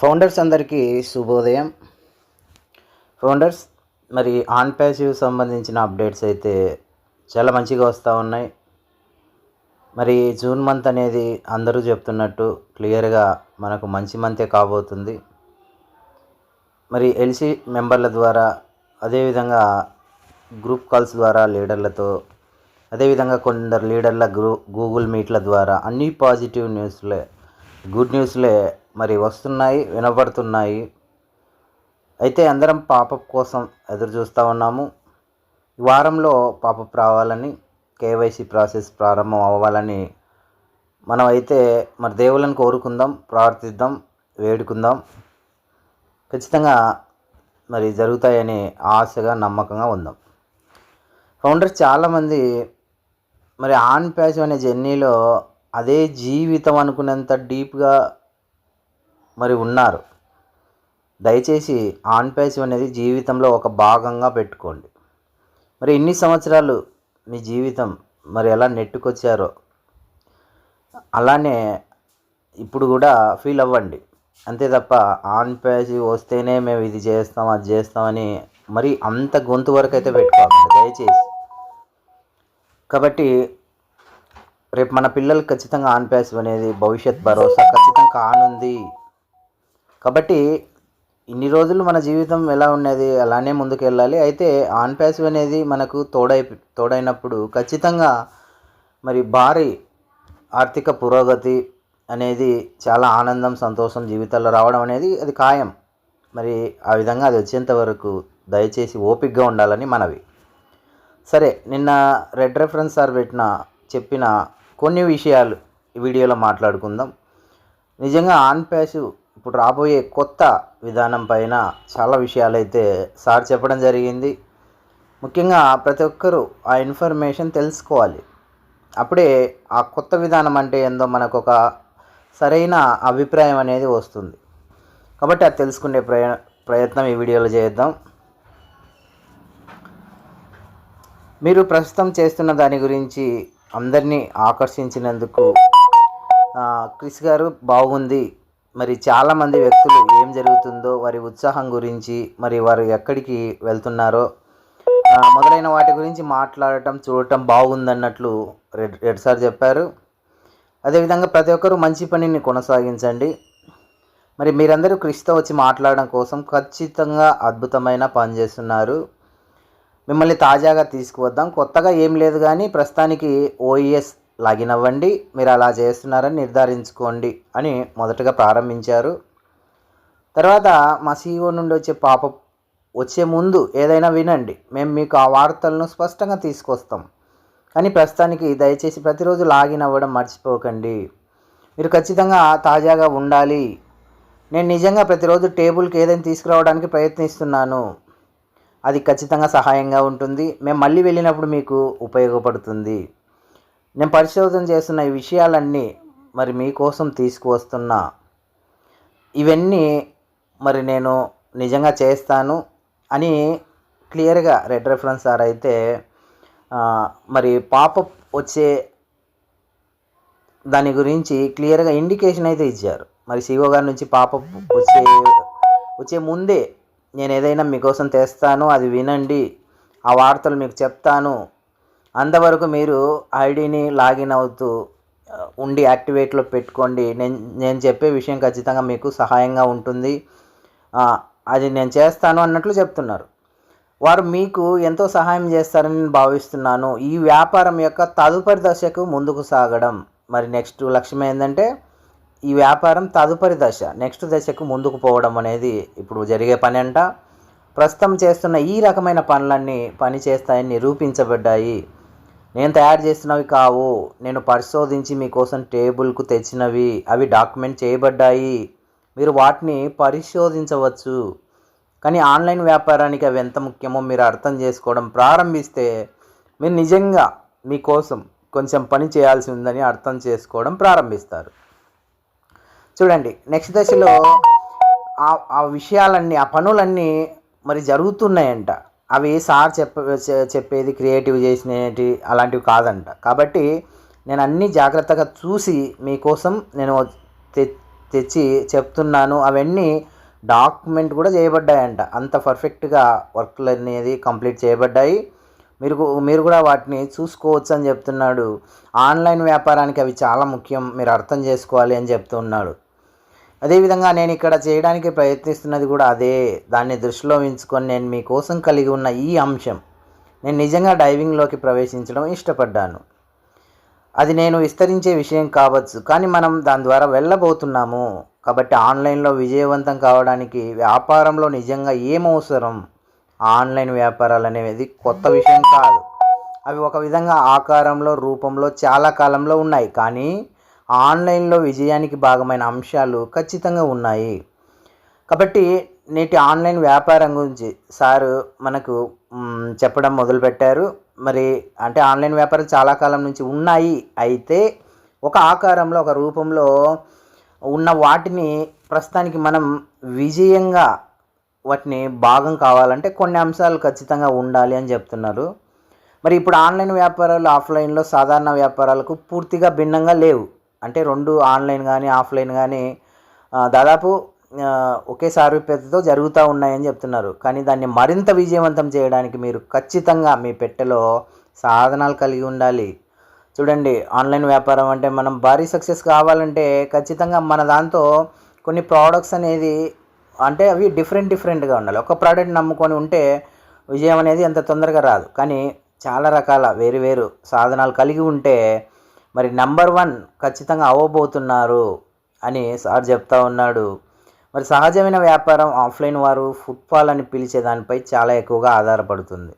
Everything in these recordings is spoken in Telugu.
ఫౌండర్స్ అందరికీ శుభోదయం. ఫౌండర్స్ మరి ఆన్ ప్యాసివ్ సంబంధించిన అప్డేట్స్ అయితే చాలా మంచిగా వస్తూ ఉన్నాయి. మరి జూన్ మంత్ అనేది అందరూ చెప్తున్నట్టు క్లియర్గా మనకు మంచి మంతే కాబోతుంది. మరి ఎల్సీ మెంబర్ల ద్వారా అదేవిధంగా గ్రూప్ కాల్స్ ద్వారా లీడర్లతో అదేవిధంగా కొందరు లీడర్ల గ్రూ గూగుల్ మీట్ల ద్వారా అన్ని పాజిటివ్ న్యూస్లే గుడ్ న్యూస్లే మరి వస్తున్నాయి వినపడుతున్నాయి అయితే అందరం పాపప్ కోసం ఎదురు చూస్తూ ఉన్నాము. ఈ వారంలో పాపప్ రావాలని కేవైసీ ప్రాసెస్ ప్రారంభం అవ్వాలని మనం అయితే మరి దేవుళ్ళని కోరుకుందాం ప్రార్థిద్దాం వేడుకుందాం. ఖచ్చితంగా మరి జరుగుతాయని ఆశగా నమ్మకంగా ఉందాం. ఫౌండర్స్ చాలామంది మరి ఆన్ ప్యాచ్ అనే జర్నీలో అదే జీవితం అనుకునేంత డీప్గా మరి ఉన్నారు. దయచేసి ఆన్ ప్యాసివ్ అనేది జీవితంలో ఒక భాగంగా పెట్టుకోండి. మరి ఇన్ని సంవత్సరాలు మీ జీవితం మరి ఎలా నెట్టుకొచ్చారో అలానే ఇప్పుడు కూడా ఫీల్ అవ్వండి. అంతే తప్ప ఆన్ ప్యాసివ్ వస్తేనే మేము ఇది చేస్తాం అది చేస్తామని మరి అంత గొంతు వరకు అయితే పెట్టుకోకండి దయచేసి. కాబట్టి రేపు మన పిల్లలు ఖచ్చితంగా ఆన్ ప్యాసివ్ అనేది భవిష్యత్ భరోసా ఖచ్చితంగా కానుంది. కాబట్టి ఇన్ని రోజులు మన జీవితం ఎలా ఉన్నది అలానే ముందుకు వెళ్ళాలి అయితే ఆన్ ప్యాసివ్ అనేది మనకు తోడై తోడైనప్పుడు ఖచ్చితంగా మరి భారీ ఆర్థిక పురోగతి అనేది చాలా ఆనందం సంతోషం జీవితాల్లో రావడం అనేది అది ఖాయం. మరి ఆ విధంగా అది వచ్చేంత వరకు దయచేసి ఓపిక్గా ఉండాలని మనవి. సరే నిన్న రెడ్ రెఫరెన్స్ సార్ పెట్టిన చెప్పిన కొన్ని విషయాలు ఈ వీడియోలో మాట్లాడుకుందాం. నిజంగా ఆన్ ప్యాసివ్ ఇప్పుడు రాబోయే కొత్త విధానం పైన చాలా విషయాలైతే సార్ చెప్పడం జరిగింది. ముఖ్యంగా ప్రతి ఒక్కరూ ఆ ఇన్ఫర్మేషన్ తెలుసుకోవాలి. అప్పుడే ఆ కొత్త విధానం అంటే ఏందో మనకు ఒక సరైన అభిప్రాయం అనేది వస్తుంది. కాబట్టి అది తెలుసుకునే ప్రయ ప్రయత్నం ఈ వీడియోలో చేద్దాం. మీరు ప్రస్తుతం చేస్తున్న దాని గురించి అందరినీ ఆకర్షించినందుకు క్రిస్ గారు బాగుంది. మరి చాలామంది వ్యక్తులు ఏం జరుగుతుందో వారి ఉత్సాహం గురించి మరి వారు ఎక్కడికి వెళ్తున్నారో మొదలైన వాటి గురించి మాట్లాడటం చూడటం బాగుందన్నట్లు రెడ్ రెడ్ సార్ చెప్పారు. అదేవిధంగా ప్రతి ఒక్కరూ మంచి పనిని కొనసాగించండి. మరి మీరందరూ క్రిస్తో వచ్చి మాట్లాడడం కోసం ఖచ్చితంగా అద్భుతమైన పని చేస్తున్నారు. మిమ్మల్ని తాజాగా తీసుకువద్దాం. కొత్తగా ఏం లేదు కానీ ప్రస్తుతానికి ఓఈఎస్ లాగిన్ అవ్వండి మీరు అలా చేస్తున్నారని నిర్ధారించుకోండి అని మొదటగా ప్రారంభించారు. తర్వాత మా సీఈఓ నుండి వచ్చే పాప వచ్చే ముందు ఏదైనా వినండి మేము మీకు ఆ వార్తలను స్పష్టంగా తీసుకొస్తాం. కానీ ప్రస్తుతానికి దయచేసి ప్రతిరోజు లాగిన్ అవ్వడం మర్చిపోకండి. మీరు ఖచ్చితంగా తాజాగా ఉండాలి. నేను నిజంగా ప్రతిరోజు టేబుల్కి ఏదైనా తీసుకురావడానికి ప్రయత్నిస్తున్నాను. అది ఖచ్చితంగా సహాయంగా ఉంటుంది. మేము మళ్ళీ వెళ్ళినప్పుడు మీకు ఉపయోగపడుతుంది. నేను పరిశోధన చేస్తున్న ఈ విషయాలన్నీ మరి మీకోసం తీసుకువస్తున్నా ఇవన్నీ మరి నేను నిజంగా చేస్తాను అని క్లియర్గా రెడ్ రెఫరెన్స్ సార్ అయితే మరి పాపప్ వచ్చే దాని గురించి క్లియర్గా ఇండికేషన్ అయితే ఇచ్చారు. మరి సిఓ గారి నుంచి పాపప్ వచ్చే వచ్చే ముందే నేను ఏదైనా మీకోసం తెస్తాను అది వినండి ఆ వార్తలు మీకు చెప్తాను అంతవరకు మీరు ఐడిని లాగిన్ అవుతూ ఉండి యాక్టివేట్లో పెట్టుకోండి. నేను నేను చెప్పే విషయం ఖచ్చితంగా మీకు సహాయంగా ఉంటుంది. అది నేను చేస్తాను అన్నట్లు చెప్తున్నారు. వారు మీకు ఎంతో సహాయం చేస్తారని నేను భావిస్తున్నాను. ఈ వ్యాపారం యొక్క తదుపరి దశకు ముందుకు సాగడం. మరి నెక్స్ట్ లక్ష్యం ఏంటంటే ఈ వ్యాపారం తదుపరి దశ నెక్స్ట్ దశకు ముందుకు పోవడం అనేది ఇప్పుడు జరిగే పని అంట. ప్రస్తుతం చేస్తున్న ఈ రకమైన పనులన్నీ పని చేస్తాయని నిరూపించబడ్డాయి. నేను తయారు చేసినవి కావు. నేను పరిశోధించి మీకోసం టేబుల్కు తెచ్చినవి. అవి డాక్యుమెంట్ చేయబడ్డాయి. మీరు వాటిని పరిశోధించవచ్చు. కానీ ఆన్లైన్ వ్యాపారానికి అవి ఎంత ముఖ్యమో మీరు అర్థం చేసుకోవడం ప్రారంభిస్తే మీరు నిజంగా మీకోసం కొంచెం పని చేయాల్సి ఉందని అర్థం చేసుకోవడం ప్రారంభిస్తారు. చూడండి నెక్స్ట్ దశలో ఆ ఆ విషయాలన్నీ ఆ పనులన్నీ మరి జరుగుతున్నాయంట. అవి సార్ చెప్ప చెప్పేది క్రియేటివ్ చేసినవి అలాంటివి కాదంట. కాబట్టి నేను అన్నీ జాగ్రత్తగా చూసి మీకోసం నేను తె తెచ్చి చెప్తున్నాను. అవన్నీ డాక్యుమెంట్ కూడా చేయబడ్డాయంట. అంత పర్ఫెక్ట్గా వర్క్లు అనేది కంప్లీట్ చేయబడ్డాయి. మీరు మీరు కూడా వాటిని చూసుకోవచ్చు అని చెప్తున్నాడు. ఆన్లైన్ వ్యాపారానికి అవి చాలా ముఖ్యం. మీరు అర్థం చేసుకోవాలి అని చెప్తున్నాడు. అదేవిధంగా నేను ఇక్కడ చేయడానికి ప్రయత్నిస్తున్నది కూడా అదే. దాన్ని దృష్టిలో ఉంచుకొని నేను మీకోసం కలిగి ఉన్న ఈ అంశం నేను నిజంగా డైవింగ్లోకి ప్రవేశించడం ఇష్టపడ్డాను. అది నేను విస్తరించే విషయం కావచ్చు కానీ మనం దాని ద్వారా వెళ్ళబోతున్నాము. కాబట్టి ఆన్లైన్లో విజయవంతం కావడానికి వ్యాపారంలో నిజంగా ఏం అవసరం? ఆన్లైన్ వ్యాపారాలు అనేది కొత్త విషయం కాదు. అవి ఒక విధంగా ఆకారంలో రూపంలో చాలా కాలంలో ఉన్నాయి. కానీ ఆన్లైన్లో విజయానికి భాగమైన అంశాలు ఖచ్చితంగా ఉన్నాయి. కాబట్టి నేటి ఆన్లైన్ వ్యాపారం గురించి సారు మనకు చెప్పడం మొదలుపెట్టారు. మరి అంటే ఆన్లైన్ వ్యాపారం చాలా కాలం నుంచి ఉన్నాయి. అయితే ఒక ఆకారంలో ఒక రూపంలో ఉన్న వాటిని ప్రస్తుతానికి మనం విజయంగా వాటిని భాగం కావాలంటే కొన్ని అంశాలు ఖచ్చితంగా ఉండాలి అని చెప్తున్నారు. మరి ఇప్పుడు ఆన్లైన్ వ్యాపారాలు ఆఫ్లైన్లో సాధారణ వ్యాపారాలకు పూర్తిగా భిన్నంగా లేవు. అంటే రెండు ఆన్లైన్ కానీ ఆఫ్లైన్ కానీ దాదాపు ఒకే సారూప్యతతో జరుగుతూ ఉన్నాయని చెప్తున్నారు. కానీ దాన్ని మరింత విజయవంతం చేయడానికి మీరు ఖచ్చితంగా మీ పెట్టెలో సాధనాలు కలిగి ఉండాలి. చూడండి ఆన్లైన్ వ్యాపారం అంటే మనం భారీ సక్సెస్ కావాలంటే ఖచ్చితంగా మన దాంతో కొన్ని ప్రోడక్ట్స్ అనేది అంటే అవి డిఫరెంట్ డిఫరెంట్గా ఉండాలి. ఒక ప్రోడక్ట్ నమ్ముకొని ఉంటే విజయం అనేది అంత తొందరగా రాదు. కానీ చాలా రకాల వేరు వేరు సాధనాలు కలిగి ఉంటే మరి నెంబర్ వన్ ఖచ్చితంగా అవ్వబోతున్నారు అని సార్ చెప్తా ఉన్నాడు. మరి సహజమైన వ్యాపారం ఆఫ్లైన్ వారు ఫుట్ఫాల్ అని పిలిచే దానిపై చాలా ఎక్కువగా ఆధారపడుతుంది.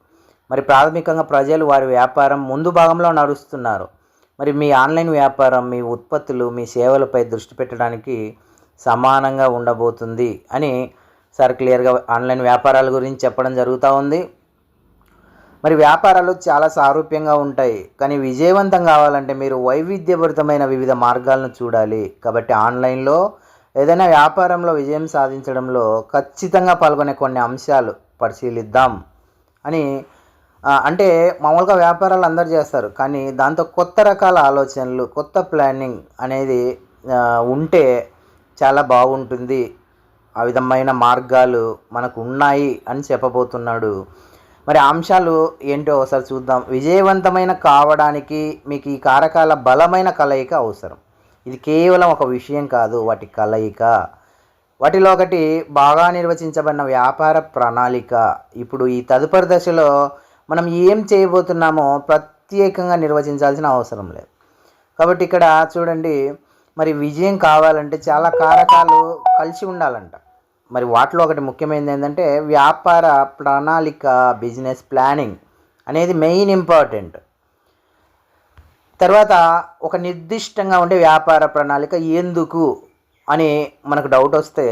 మరి ప్రాథమికంగా ప్రజలు వారి వ్యాపారం ముందు భాగంలో నడుస్తున్నారు. మరి మీ ఆన్లైన్ వ్యాపారం మీ ఉత్పత్తులు మీ సేవలపై దృష్టి పెట్టడానికి సమానంగా ఉండబోతుంది అని సార్ క్లియర్గా ఆన్లైన్ వ్యాపారాల గురించి చెప్పడం జరుగుతూ ఉంది. మరి వ్యాపారాలు చాలా సారూప్యంగా ఉంటాయి. కానీ విజయవంతం కావాలంటే మీరు వైవిధ్యభరితమైన వివిధ మార్గాలను చూడాలి. కాబట్టి ఆన్లైన్లో ఏదైనా వ్యాపారంలో విజయం సాధించడంలో ఖచ్చితంగా పాల్గొనే కొన్ని అంశాలు పరిశీలిద్దాం అని అంటే మామూలుగా వ్యాపారాలు అందరు చేస్తారు. కానీ దాంతో కొత్త రకాల ఆలోచనలు కొత్త ప్లానింగ్ అనేది ఉంటే చాలా బాగుంటుంది. ఆ విధమైన మార్గాలు మనకు ఉన్నాయి అని చెప్పబోతున్నాడు మరి అంశాలు ఏంటో ఒకసారి చూద్దాం. విజయవంతమైన కావడానికి మీకు ఈ కారకాల బలమైన కలయిక అవసరం. ఇది కేవలం ఒక విషయం కాదు వాటి కలయిక. వాటిలో ఒకటి బాగా నిర్వచించబడిన వ్యాపార ప్రణాళిక. ఇప్పుడు ఈ తదుపరి దశలో మనం ఏం చేయబోతున్నామో ప్రత్యేకంగా నిర్వచించాల్సిన అవసరం లేదు. కాబట్టి ఇక్కడ చూడండి మరి విజయం కావాలంటే చాలా కారకాలు కలిసి ఉండాలంట. మరి వాటిలో ఒకటి ముఖ్యమైనది ఏంటంటే వ్యాపార ప్రణాళిక బిజినెస్ ప్లానింగ్ అనేది మెయిన్ ఇంపార్టెంట్. తర్వాత ఒక నిర్దిష్టంగా ఉండే వ్యాపార ప్రణాళిక ఎందుకు అని మనకు డౌట్ వస్తే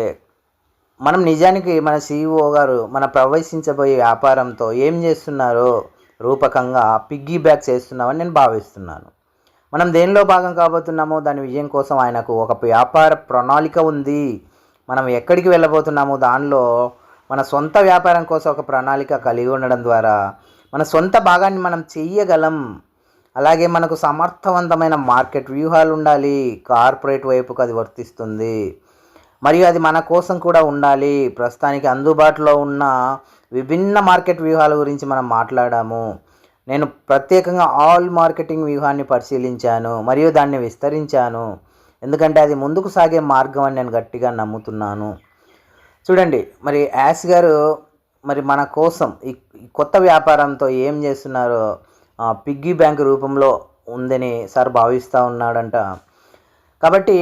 మనం నిజానికి మన సీఈఓ గారు మన ప్రవేశించబోయే వ్యాపారంతో ఏం చేస్తున్నారో రూపకంగా పిగ్గీ బ్యాక్ చేస్తున్నామని నేను భావిస్తున్నాను. మనం దేనిలో భాగం కాబోతున్నామో దాని విజయం కోసం ఆయనకు ఒక వ్యాపార ప్రణాళిక ఉంది. మనం ఎక్కడికి వెళ్ళబోతున్నామో దానిలో మన సొంత వ్యాపారం కోసం ఒక ప్రణాళిక కలిగి ఉండడం ద్వారా మన సొంత భాగాన్ని మనం చెయ్యగలం. అలాగే మనకు సమర్థవంతమైన మార్కెట్ వ్యూహాలు ఉండాలి. కార్పొరేట్ వైపుకు అది వర్తిస్తుంది. మరియు అది మన కోసం కూడా ఉండాలి. ప్రస్తుతానికి అందుబాటులో ఉన్న విభిన్న మార్కెట్ వ్యూహాల గురించి మనం మాట్లాడాము. నేను ప్రత్యేకంగా ఆల్ మార్కెటింగ్ వ్యూహాన్ని పరిశీలించాను. మరియు దాన్ని విస్తరించాను. ఎందుకంటే అది ముందుకు సాగే మార్గం అని నేను గట్టిగా నమ్ముతున్నాను. చూడండి మరి యాస్ గారు మరి మన కోసం ఈ కొత్త వ్యాపారంతో ఏం చేస్తున్నారో పిగ్గీ బ్యాంక్ రూపంలో ఉందని సార్ భావిస్తూ ఉన్నాడంట. కాబట్టి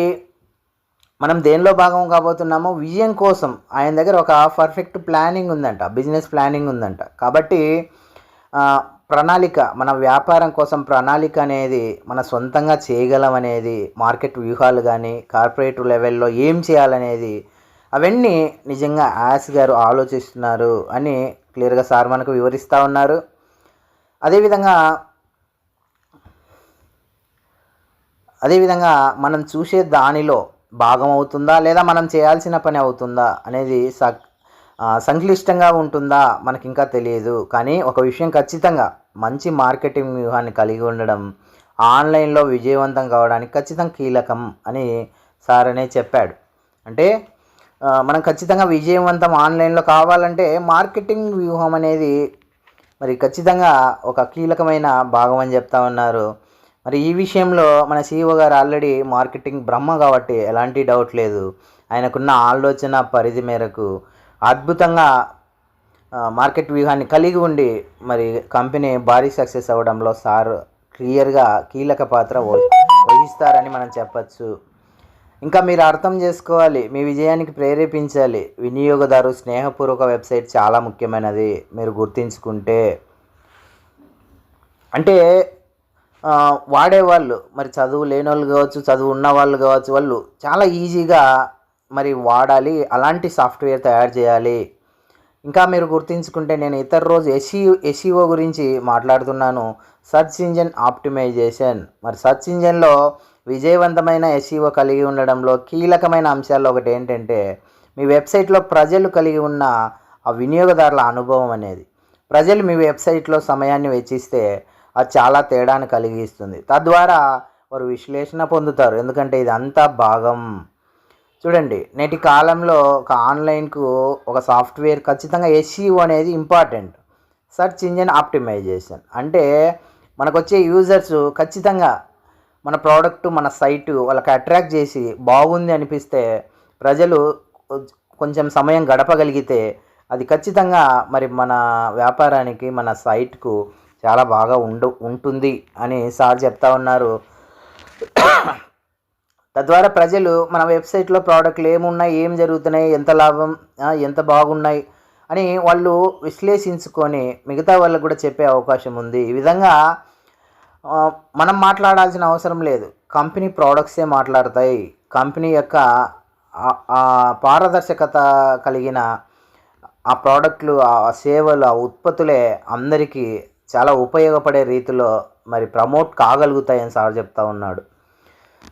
మనం దేనిలో భాగం కాబోతున్నామో విజయం కోసం ఆయన దగ్గర ఒక పర్ఫెక్ట్ ప్లానింగ్ ఉందంట బిజినెస్ ప్లానింగ్ ఉందంట. కాబట్టి ప్రణాళిక మన వ్యాపారం కోసం ప్రణాళిక అనేది మన సొంతంగా చేయగలం అనేది మార్కెట్ వ్యూహాలు కానీ కార్పొరేట్ లెవెల్లో ఏం చేయాలనేది అవన్నీ నిజంగా యాస్ గారు ఆలోచిస్తున్నారు అని క్లియర్గా సార్ మనకు వివరిస్తూ ఉన్నారు. అదేవిధంగా అదేవిధంగా మనం చూసే దానిలో భాగం అవుతుందా లేదా మనం చేయాల్సిన పని అవుతుందా అనేది స సంక్లిష్టంగా ఉంటుందా? మనకి ఇంకా తెలియదు. కానీ ఒక విషయం ఖచ్చితంగా మంచి మార్కెటింగ్ వ్యూహాన్ని కలిగి ఉండడం ఆన్లైన్లో విజయవంతం కావడానికి ఖచ్చితంగా కీలకం అని సార్ అనే చెప్పాడు. అంటే మనం ఖచ్చితంగా విజయవంతం ఆన్లైన్లో కావాలంటే మార్కెటింగ్ వ్యూహం అనేది మరి ఖచ్చితంగా ఒక కీలకమైన భాగం అని చెప్తా ఉన్నారు. మరి ఈ విషయంలో మన సీఈఓ గారు ఆల్రెడీ మార్కెటింగ్ బ్రహ్మ కాబట్టి ఎలాంటి డౌట్ లేదు. ఆయనకున్న ఆలోచన పరిధి మేరకు అద్భుతంగా మార్కెట్ వ్యూహాన్ని కలిగి ఉండి మరి కంపెనీ భారీ సక్సెస్ అవ్వడంలో సార్ క్లియర్గా కీలక పాత్ర వహిస్తారని మనం చెప్పచ్చు. ఇంకా మీరు అర్థం చేసుకోవాలి మీ విజయానికి ప్రేరేపించాలి. వినియోగదారు స్నేహపూర్వక వెబ్సైట్ చాలా ముఖ్యమైనది మీరు గుర్తించుకుంటే. అంటే వాడేవాళ్ళు మరి చదువు లేని వాళ్ళు కావచ్చు చదువు ఉన్న వాళ్ళు కావచ్చు వాళ్ళు చాలా ఈజీగా మరి వాడాలి అలాంటి సాఫ్ట్వేర్ తయారు చేయాలి. ఇంకా మీరు గుర్తించుకుంటే నేను ఇతర రోజు ఎస్ఈ ఎస్ఈఓ గురించి మాట్లాడుతున్నాను. Search engine optimization. మరి సర్చ్ ఇంజన్లో విజయవంతమైన ఎస్ఈఓ కలిగి ఉండడంలో కీలకమైన అంశాల్లో ఒకటి ఏంటంటే మీ వెబ్సైట్లో ప్రజలు కలిగి ఉన్న ఆ వినియోగదారుల అనుభవం అనేది. ప్రజలు మీ వెబ్సైట్లో సమయాన్ని వెచ్చిస్తే అది చాలా తేడాను కలిగిస్తుంది. తద్వారా వారు విశ్లేషణ పొందుతారు. ఎందుకంటే ఇదంతా భాగం. చూడండి నేటి కాలంలో ఒక ఆన్లైన్కు ఒక సాఫ్ట్వేర్ ఖచ్చితంగా ఎస్ఈఓ అనేది ఇంపార్టెంట్. Search engine optimisation. అంటే మనకు వచ్చే యూజర్స్ ఖచ్చితంగా మన ప్రోడక్ట్ మన సైటు వాళ్ళకి అట్రాక్ట్ చేసి బాగుంది అనిపిస్తే ప్రజలు కొంచెం సమయం గడపగలిగితే అది ఖచ్చితంగా మరి మన వ్యాపారానికి మన సైట్కు చాలా బాగా ఉండు ఉంటుంది అని సార్ చెప్తా ఉన్నారు. తద్వారా ప్రజలు మన వెబ్సైట్లో ప్రోడక్ట్లు ఏమున్నాయి ఏం జరుగుతున్నాయి ఎంత లాభం ఎంత బాగున్నాయి అని వాళ్ళు విశ్లేషించుకొని మిగతా వాళ్ళకు కూడా చెప్పే అవకాశం ఉంది. ఈ విధంగా మనం మాట్లాడాల్సిన అవసరం లేదు. కంపెనీ ప్రోడక్ట్సే మాట్లాడతాయి. కంపెనీ యొక్క పారదర్శకత కలిగిన ఆ ప్రోడక్ట్లు ఆ సేవలు ఆ ఉత్పత్తులే అందరికీ చాలా ఉపయోగపడే రీతిలో మరి ప్రమోట్ కాగలుగుతాయని సార్ చెప్తా ఉన్నాడు.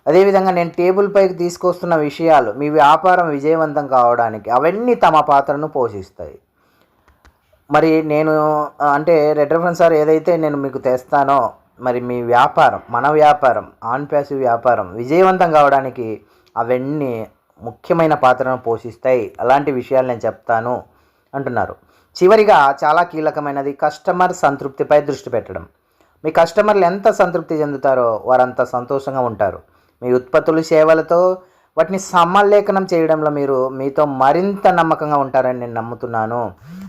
అదేవిధంగా నేను టేబుల్ పైకి తీసుకొస్తున్న విషయాలు మీ వ్యాపారం విజయవంతం కావడానికి అవన్నీ తమ పాత్రను పోషిస్తాయి. మరి నేను అంటే రెడ్రఫన్ సార్ ఏదైతే నేను మీకు తెస్తానో మరి మీ వ్యాపారం మన వ్యాపారం ఆన్ ప్యాసివ్ వ్యాపారం విజయవంతం కావడానికి అవన్నీ ముఖ్యమైన పాత్రను పోషిస్తాయి. అలాంటి విషయాలు నేను చెప్తాను అంటున్నారు. చివరిగా చాలా కీలకమైనది కస్టమర్ సంతృప్తిపై దృష్టి పెట్టడం. మీ కస్టమర్లు ఎంత సంతృప్తి చెందుతారో వారంత సంతోషంగా ఉంటారు. మీ ఉత్పత్తులు సేవలతో వాటిని సమలేఖనం చేయడంలో మీరు మీతో మరింత నమ్మకంగా ఉంటారని నేను నమ్ముతున్నాను.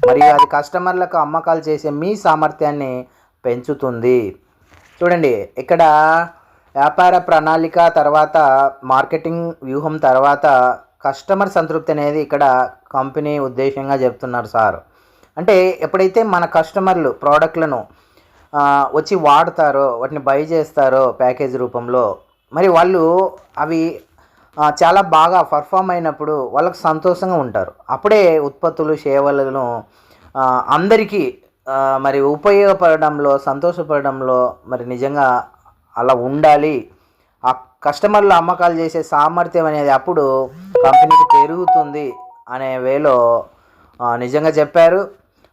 మరియు అది కస్టమర్లకు అమ్మకాలు చేసే మీ సామర్థ్యాన్ని పెంచుతుంది. చూడండి ఇక్కడ వ్యాపార ప్రణాళిక తర్వాత మార్కెటింగ్ వ్యూహం తర్వాత కస్టమర్ సంతృప్తి అనేది ఇక్కడ కంపెనీ ఉద్దేశంగా చెప్తున్నారు సార్. అంటే ఎప్పుడైతే మన కస్టమర్లు ప్రోడక్ట్లను వచ్చి వాడతారో వాటిని బై చేస్తారో ప్యాకేజ్ రూపంలో మరి వాళ్ళు అవి చాలా బాగా పర్ఫామ్ అయినప్పుడు వాళ్ళకు సంతోషంగా ఉంటారు. అప్పుడే ఉత్పత్తులు సేవలను అందరికీ మరి ఉపయోగపడడంలో సంతోషపడడంలో మరి నిజంగా అలా ఉండాలి. ఆ కస్టమర్లు అమ్మకాలు చేసే సామర్థ్యం అనేది అప్పుడు కంపెనీకి పెరుగుతుంది అనే వేలో నిజంగా చెప్పారు.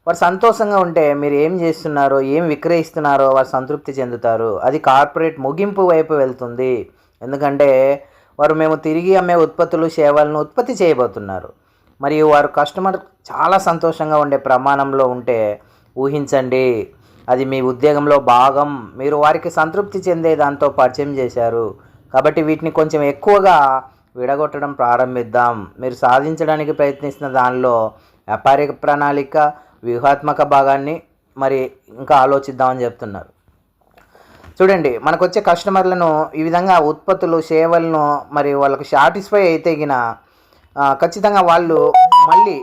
వారు సంతోషంగా ఉంటే మీరు ఏం చేస్తున్నారో ఏం విక్రయిస్తున్నారో వారు సంతృప్తి చెందుతారు. అది కార్పొరేట్ ముగింపు వైపు వెళ్తుంది. ఎందుకంటే వారు మేము తిరిగి అమ్మే ఉత్పత్తులు సేవలను ఉత్పత్తి చేయబోతున్నారు. మరియు వారు కస్టమర్ చాలా సంతోషంగా ఉండే ప్రమాణంలో ఉంటే ఊహించండి. అది మీ ఉద్యోగంలో భాగం. మీరు వారికి సంతృప్తి చెందే దాంతో పరిచయం చేశారు. కాబట్టి వీటిని కొంచెం ఎక్కువగా విడగొట్టడం ప్రారంభిద్దాం. మీరు సాధించడానికి ప్రయత్నిస్తున్న దానిలో వ్యాపారిక ప్రణాళిక వ్యూహాత్మక భాగాన్ని మరి ఇంకా ఆలోచిద్దామని చెప్తున్నారు. చూడండి మనకు వచ్చే కస్టమర్లను ఈ విధంగా ఉత్పత్తులు సేవలను మరి వాళ్ళకు సాటిస్ఫై అయితే గిన ఖచ్చితంగా వాళ్ళు మళ్ళీ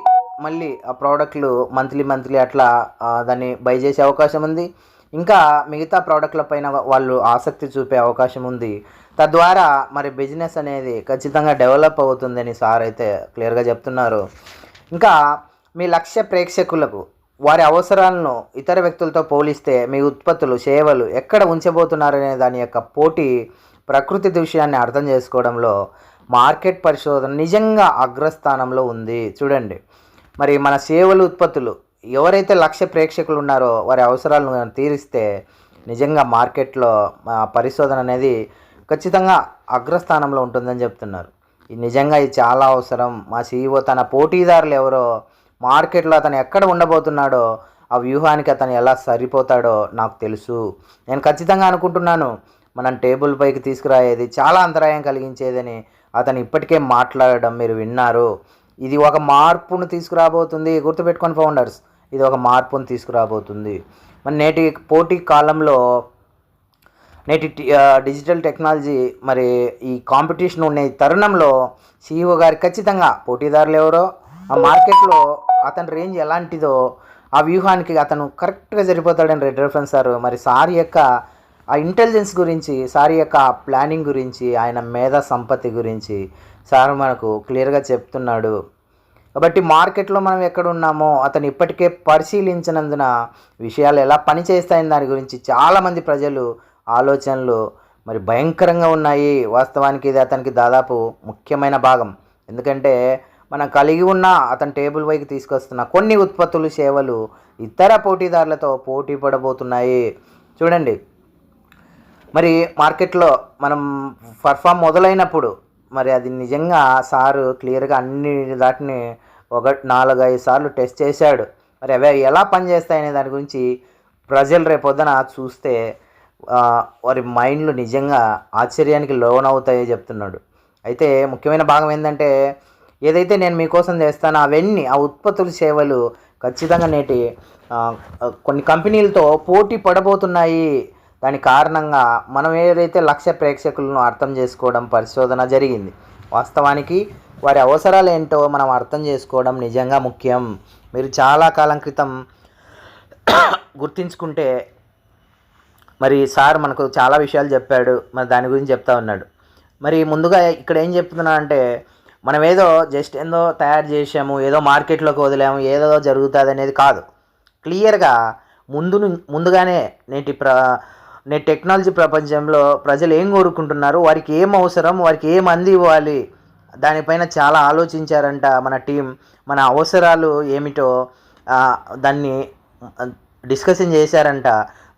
మళ్ళీ ఆ ప్రోడక్ట్లు మంత్లీ మంత్లీ అట్లా దాన్ని బై చేసే అవకాశం ఉంది. ఇంకా మిగతా ప్రోడక్ట్ల పైన వాళ్ళు ఆసక్తి చూపే అవకాశం ఉంది. తద్వారా మరి బిజినెస్ అనేది ఖచ్చితంగా డెవలప్ అవుతుందని సార్ అయితే క్లియర్గా చెప్తున్నారు. ఇంకా మీ లక్ష్య ప్రేక్షకులకు వారి అవసరాలను ఇతర వ్యక్తులతో పోలిస్తే మీ ఉత్పత్తులు సేవలు ఎక్కడ ఉంచబోతున్నారనే దాని యొక్క పోటీ ప్రకృతి దృశ్యాన్ని అర్థం చేసుకోవడంలో మార్కెట్ పరిశోధన నిజంగా అగ్రస్థానంలో ఉంది. చూడండి. మరి మన సేవలు ఉత్పత్తులు ఎవరైతే లక్ష్య ప్రేక్షకులు ఉన్నారో వారి అవసరాలను తీరిస్తే నిజంగా మార్కెట్లో పరిశోధన అనేది ఖచ్చితంగా అగ్రస్థానంలో ఉంటుందని చెప్తున్నారు. నిజంగా ఇది చాలా అవసరం. మా సీఈఓ తన పోటీదారులు ఎవరో మార్కెట్లో అతను ఎక్కడ ఉండబోతున్నాడో ఆ వ్యూహానికి అతను ఎలా సరిపోతాడో నాకు తెలుసు. నేను ఖచ్చితంగా అనుకుంటున్నాను మనం టేబుల్ పైకి తీసుకురాయేది చాలా అంతరాయం కలిగించేదని అతను ఇప్పటికే మాట్లాడడం మీరు విన్నారు. ఇది ఒక మార్పును తీసుకురాబోతుంది. గుర్తుపెట్టుకొని ఫౌండర్స్ ఇది ఒక మార్పును తీసుకురాబోతుంది. మరి నేటి పోటీ కాలంలో నేటి డిజిటల్ టెక్నాలజీ మరి ఈ కాంపిటీషన్ ఉండే తరుణంలో సీఈఓ గారు ఖచ్చితంగా పోటీదారులు ఎవరో ఆ మార్కెట్లో అతని రేంజ్ ఎలాంటిదో ఆ వ్యూహానికి అతను కరెక్ట్గా సరిపోతాడని రెడ్ రెఫరెన్స్ సార్. మరి సార్ యొక్క ఆ ఇంటెలిజెన్స్ గురించి సార్ యొక్క ప్లానింగ్ గురించి ఆయన మేధా సంపత్తి గురించి సార్ మనకు క్లియర్గా చెప్తున్నాడు. కాబట్టి మార్కెట్లో మనం ఎక్కడ ఉన్నామో అతను ఇప్పటికే పరిశీలించినందున విషయాలు ఎలా పనిచేస్తాయని దాని గురించి చాలామంది ప్రజలు ఆలోచనలు మరి భయంకరంగా ఉన్నాయి. వాస్తవానికి ఇది అతనికి దాదాపు ముఖ్యమైన భాగం. ఎందుకంటే మనం కలిగి ఉన్న అతని టేబుల్ పైకి తీసుకొస్తున్న కొన్ని ఉత్పత్తులు సేవలు ఇతర పోటీదారులతో పోటీ పడబోతున్నాయి. చూడండి. మరి మార్కెట్లో మనం పర్ఫామ్ మొదలైనప్పుడు మరి అది నిజంగా సారు క్లియర్గా అన్ని దాటిని ఒక నాలుగు ఐదు సార్లు టెస్ట్ చేశాడు. మరి అవి ఎలా పనిచేస్తాయనే దాని గురించి ప్రజలు రేపొద్దున చూస్తే వారి మైండ్లు నిజంగా ఆశ్చర్యానికి లోనవుతాయో చెప్తున్నాడు. అయితే ముఖ్యమైన భాగం ఏంటంటే ఏదైతే నేను మీకోసం చేస్తానో అవన్నీ ఆ ఉత్పత్తుల సేవలు ఖచ్చితంగా నేటి కొన్ని కంపెనీలతో పోటీ పడబోతున్నాయి. దాని కారణంగా మనం ఏదైతే లక్ష్య ప్రేక్షకులను అర్థం చేసుకోవడం పరిశోధన జరిగింది. వాస్తవానికి వారి అవసరాలు ఏంటో మనం అర్థం చేసుకోవడం నిజంగా ముఖ్యం. మీరు చాలా కాలం క్రితం గుర్తించుకుంటే మరి సార్ మనకు చాలా విషయాలు చెప్పాడు. మరి దాని గురించి చెప్తా ఉన్నాడు. మరి ముందుగా ఇక్కడ ఏం చెప్తున్నా అంటే మనం ఏదో జస్ట్ ఏందో తయారు చేసాము ఏదో మార్కెట్లోకి వదిలాము ఏదో జరుగుతుంది అనేది కాదు. క్లియర్గా ముందు ముందుగానే నేటి ప్ర నేటి టెక్నాలజీ ప్రపంచంలో ప్రజలు ఏం కోరుకుంటున్నారు వారికి ఏం అవసరం వారికి ఏం అంది ఇవ్వాలి దానిపైన చాలా ఆలోచించారంట మన టీం. మన అవసరాలు ఏమిటో దాన్ని డిస్కషన్ చేశారంట.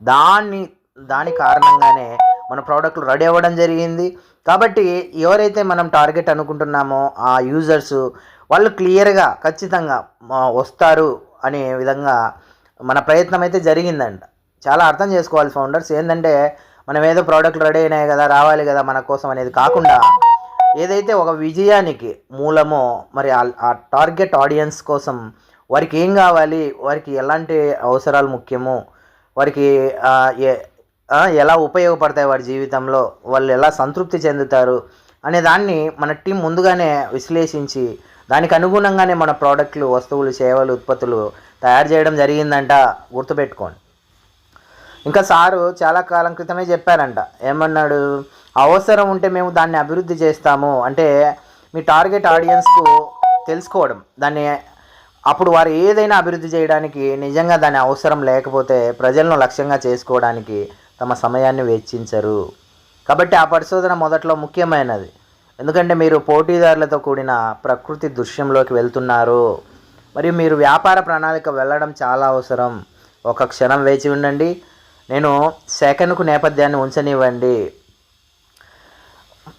దాన్ని దాని కారణంగానే మన ప్రోడక్ట్లు రెడీ అవ్వడం జరిగింది. కాబట్టి ఎవరైతే మనం టార్గెట్ అనుకుంటున్నామో ఆ యూజర్స్ వాళ్ళు క్లియర్గా ఖచ్చితంగా వస్తారు అనే విధంగా మన ప్రయత్నం అయితే జరిగిందంట. చాలా అర్థం చేసుకోవాలి ఫౌండర్స్ ఏంటంటే మనం ఏదో ప్రోడక్ట్లు రెడీ అయినాయి కదా రావాలి కదా మన కోసం అనేది కాకుండా ఏదైతే ఒక విజయానికి మూలమో మరి ఆ- టార్గెట్ ఆడియన్స్ కోసం వారికి ఏం కావాలి వారికి ఎలాంటి అవసరాలు ముఖ్యమో వారికి ఏ- ఎలా ఉపయోగపడతాయి వారి జీవితంలో వాళ్ళు ఎలా సంతృప్తి చెందుతారు అనే దాన్ని మన టీం ముందుగానే విశ్లేషించి దానికి అనుగుణంగానే మన ప్రోడక్ట్లు వస్తువులు సేవలు ఉత్పత్తులు తయారు చేయడం జరిగిందంట గుర్తుపెట్టుకోండి. ఇంకా సారు చాలా కాలం క్రితమే చెప్పారంట ఏమన్నాడు? అవసరం ఉంటే మేము దాన్ని అభివృద్ధి చేస్తాము. అంటే మీ టార్గెట్ ఆడియన్స్కు తెలుసుకోవడం దాన్ని అప్పుడు వారు ఏదైనా అభివృద్ధి చేయడానికి నిజంగా దాని అవసరం లేకపోతే ప్రజలను లక్ష్యంగా చేసుకోవడానికి తమ సమయాన్ని వెచ్చించరు. కాబట్టి ఆ పరిశోధన మొదట్లో ముఖ్యమైనది. ఎందుకంటే మీరు పోటీదారులతో కూడిన ప్రకృతి దృశ్యంలోకి వెళ్తున్నారు. మరియు మీరు వ్యాపార ప్రణాళిక వెళ్ళడం చాలా అవసరం. ఒక క్షణం వేచి ఉండండి. నేను సెకండ్కు నేపథ్యాన్ని ఉంచనివ్వండి.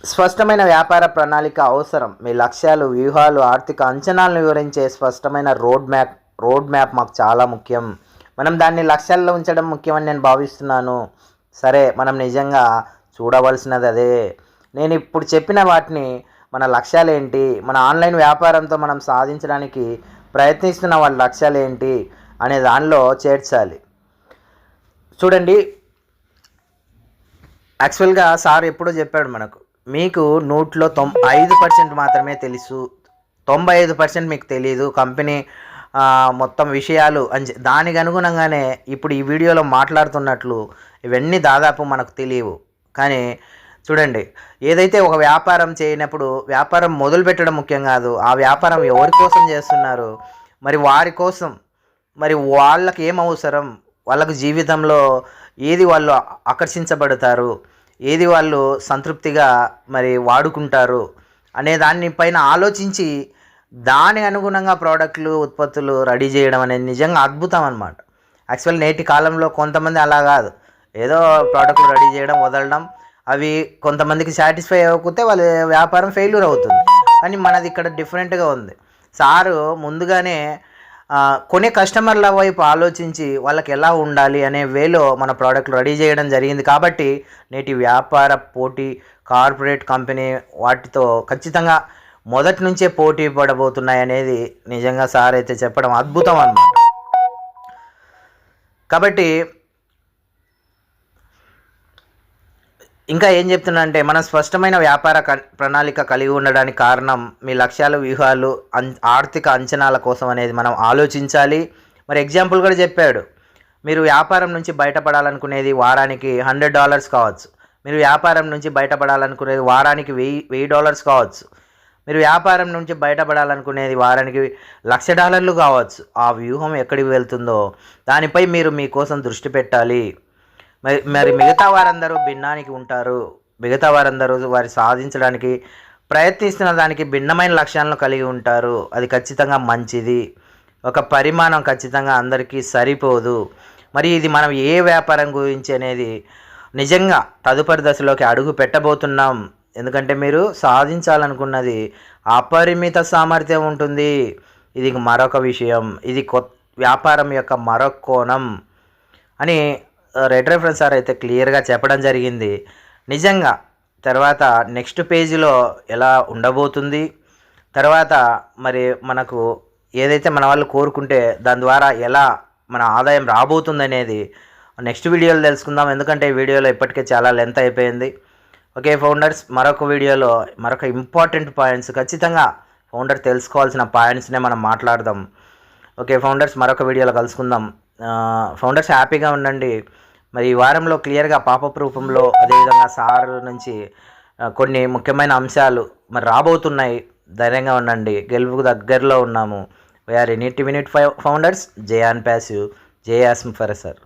స్పష్టమైన వ్యాపార ప్రణాళిక అవసరం. మీ లక్ష్యాలు వ్యూహాలు ఆర్థిక అంచనాలను వివరించే స్పష్టమైన రోడ్ మ్యాప్ రోడ్ మ్యాప్ మాకు చాలా ముఖ్యం. మనం దాన్ని లక్ష్యాల్లో ఉంచడం ముఖ్యమని నేను భావిస్తున్నాను. సరే మనం నిజంగా చూడవలసినది అదే. నేను ఇప్పుడు చెప్పిన వాటిని మన లక్ష్యాలు ఏంటి మన ఆన్లైన్ వ్యాపారంతో మనం సాధించడానికి ప్రయత్నిస్తున్న వాళ్ళ లక్ష్యాలు ఏంటి అనే దానిలో చేర్చాలి. చూడండి యాక్చువల్గా సార్ ఎప్పుడో చెప్పాడు మనకు మీకు నూట్లో తొం ఐదు పర్సెంట్ మాత్రమే తెలుసు. తొంభై ఐదు పర్సెంట్ మీకు తెలియదు కంపెనీ మొత్తం విషయాలు అని దానికి అనుగుణంగానే ఇప్పుడు ఈ వీడియోలో మాట్లాడుతున్నట్లు ఇవన్నీ దాదాపు మనకు తెలియవు. కానీ చూడండి ఏదైతే ఒక వ్యాపారం చేయనప్పుడు వ్యాపారం మొదలు పెట్టడం ముఖ్యం కాదు ఆ వ్యాపారం ఎవరి కోసం చేస్తున్నారు మరి వారి కోసం మరి వాళ్ళకి ఏం అవసరం వాళ్ళకు జీవితంలో ఏది వాళ్ళు ఆకర్షించబడతారు ఏది వాళ్ళు సంతృప్తిగా మరి వాడుకుంటారు అనే దానిపైన ఆలోచించి దాని అనుగుణంగా ప్రోడక్ట్లు ఉత్పత్తులు రెడీ చేయడం అనేది నిజంగా అద్భుతం అనమాట యాక్చువల్ నేటి కాలంలో కొంతమంది అలా కాదు. ఏదో ప్రోడక్ట్లు రెడీ చేయడం వదలడం అవి కొంతమందికి సాటిస్ఫై అవ్వకపోతే వాళ్ళ వ్యాపారం ఫెయిల్యూర్ అవుతుంది. కానీ మనది ఇక్కడ డిఫరెంట్గా ఉంది. సారు ముందుగానే కొనే కస్టమర్ల వైపు ఆలోచించి వాళ్ళకి ఎలా ఉండాలి అనే వేలో మన ప్రోడక్ట్లు రెడీ చేయడం జరిగింది. కాబట్టి నేటి వ్యాపార పోటీ కార్పొరేట్ కంపెనీ వాటితో ఖచ్చితంగా మొదటి నుంచే పోటీ పడబోతున్నాయి అనేది నిజంగా సార్ అయితే చెప్పడం అద్భుతం అన్నమాట. కాబట్టి ఇంకా ఏం చెప్తున్నా అంటే మనం స్పష్టమైన వ్యాపార క- ప్రణాళిక కలిగి ఉండడానికి కారణం మీ లక్ష్యాలు వ్యూహాలు ఆర్థిక అంచనాల కోసం అనేది మనం ఆలోచించాలి. మరి ఎగ్జాంపుల్ కూడా చెప్పాడు. మీరు వ్యాపారం నుంచి బయటపడాలనుకునేది వారానికి హండ్రెడ్ డాలర్స్ కావచ్చు. మీరు వ్యాపారం నుంచి బయటపడాలనుకునేది వారానికి వెయ్యి వెయ్యి డాలర్స్ కావచ్చు. మీరు వ్యాపారం నుంచి బయటపడాలనుకునేది వారానికి లక్ష డాలర్లు కావచ్చు. ఆ వ్యూహం ఎక్కడికి వెళ్తుందో దానిపై మీరు మీకోసం దృష్టి పెట్టాలి. మరి మరి మిగతా వారందరూ భిన్నానికి ఉంటారు. మిగతా వారందరూ వారి సాధించడానికి ప్రయత్నిస్తున్న దానికి భిన్నమైన లక్ష్యాలను కలిగి ఉంటారు. అది ఖచ్చితంగా మంచిది. ఒక పరిమాణం ఖచ్చితంగా అందరికీ సరిపోదు. మరి ఇది మనం ఏ వ్యాపారం గురించి అనేది నిజంగా తదుపరి దశలోకి అడుగు పెట్టబోతున్నాం. ఎందుకంటే మీరు సాధించాలనుకున్నది అపరిమిత సామర్థ్యం ఉంటుంది. ఇది మరొక విషయం. ఇది కొత్త వ్యాపారం యొక్క మరొక కోణం. అని రెడ్ రెఫరెన్స్ సార్ అయితే క్లియర్గా చెప్పడం జరిగింది. నిజంగా తర్వాత నెక్స్ట్ పేజీలో ఎలా ఉండబోతుంది తర్వాత మరి మనకు ఏదైతే మన వాళ్ళు కోరుకుంటే దాని ద్వారా ఎలా మన ఆదాయం రాబోతుంది అనేది నెక్స్ట్ వీడియోలో తెలుసుకుందాం. ఎందుకంటే ఈ వీడియోలో ఇప్పటికే చాలా లెంత్ అయిపోయింది. ఓకే ఫౌండర్స్ మరొక వీడియోలో మరొక ఇంపార్టెంట్ పాయింట్స్ ఖచ్చితంగా ఫౌండర్ తెలుసుకోవాల్సిన పాయింట్స్నే మనం మాట్లాడదాం. ఓకే ఫౌండర్స్ మరొక వీడియోలో కలుసుకుందాం. ఫౌండర్స్ హ్యాపీగా ఉండండి. మరి ఈ వారంలో క్లియర్గా పాపప్ రూపంలో అదేవిధంగా సార్ నుంచి కొన్ని ముఖ్యమైన అంశాలు మరి రాబోతున్నాయి. ధైర్యంగా ఉండండి. గెలుపుకు దగ్గరలో ఉన్నాము. VR any T minute five founders J on passive. J awesome for sir